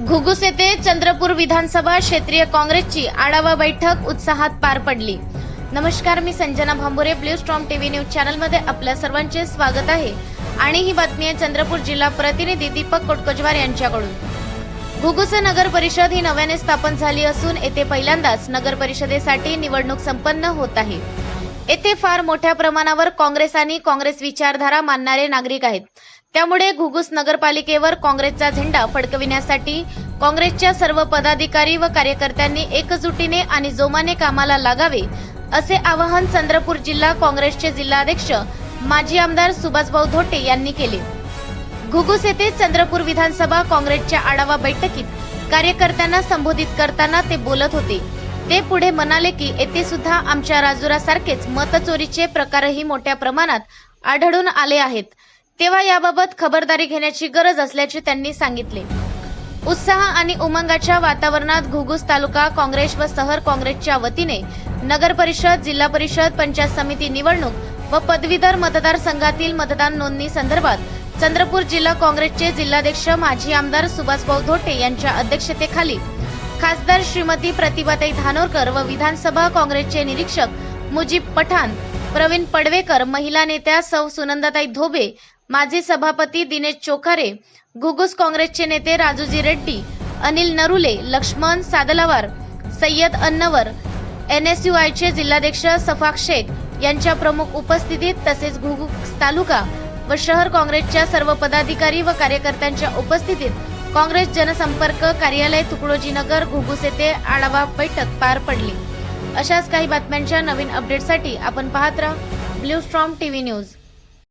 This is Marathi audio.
घुगुस येथे चंद्रपूर विधानसभा क्षेत्रीय काँग्रेसची आढावा बैठक उत्साहात पार पडली. नमस्कार मी Sanjana Bhambure Blue Storm TV news चॅनलमध्ये आपल्या सर्वांचे स्वागत आहे. आणि ही बातमी आहे चंद्रपूर जिल्हा प्रतिनिधी दीपक कोटकोजवार यांच्याकडून. घुगुस नगर परिषद ही नव्याने स्थापन झाली असून येथे पहिल्यांदाच नगर परिषदेसाठी निवडणूक संपन्न होत आहे. येथे फार मोठ्या प्रमाणावर काँग्रेस आणि काँग्रेस विचारधारा मानणारे नागरिक आहेत. त्यामुळे घुगुस नगरपालिकेवर काँग्रेसचा झेंडा फडकविण्यासाठी काँग्रेसच्या सर्व पदाधिकारी व कार्यकर्त्यांनी एकजुटीने आणि जोमाने कामाला लागावे असे आवाहन चंद्रपूर जिल्हा काँग्रेसचे जिल्हाध्यक्ष माजी आमदार सुभाषभाऊ धोटे यांनी केले. घुगुस येथे चंद्रपूर विधानसभा काँग्रेसच्या आढावा बैठकीत कार्यकर्त्यांना संबोधित करताना ते बोलत होते. ते पुढे म्हणाले की येथे सुद्धा आमच्या राजुरासारखेच मतचोरीचे प्रकारही मोठ्या प्रमाणात आढळून आले आहेत. तेव्हा याबाबत खबरदारी घेण्याची गरज असल्याचे त्यांनी सांगितले. उत्साह आणि उमंगाच्या वातावरणात घुगुस तालुका काँग्रेस व शहर काँग्रेसच्या वतीने नगर परिषद जिल्हा परिषद पंचायत समिती निवडणूक व पदवीधर मतदारसंघातील मतदान नोंदणी संदर्भात चंद्रपूर जिल्हा काँग्रेसचे जिल्हाध्यक्ष माजी आमदार सुभाषभाऊ धोटे यांच्या अध्यक्षतेखाली खासदार श्रीमती प्रतिभाताई धानोरकर व विधानसभा काँग्रेसचे निरीक्षक मुजीब पठाण प्रवीण पडवेकर महिला नेत्या सौ सुनंदाताई धोबे माजी सभापती दिनेश चोखारे घुगुस काँग्रेसचे नेते राजूजी रेड्डी अनिल नरुले लक्ष्मण सादलावार सय्यद अन्नवर एनएसयूआयचे जिल्हाध्यक्ष सफाक शेख यांच्या प्रमुख उपस्थितीत तसेच घुगुस तालुका व शहर काँग्रेसच्या सर्व पदाधिकारी व कार्यकर्त्यांच्या उपस्थितीत काँग्रेस जनसंपर्क कार्यालय तुकडोजी नगर घुगुस येथे आढावा बैठक पार पडली. अशाच काही बातम्यांच्या नवीन अपडेटसाठी आपण पाहत राहा. Blue Storm TV news.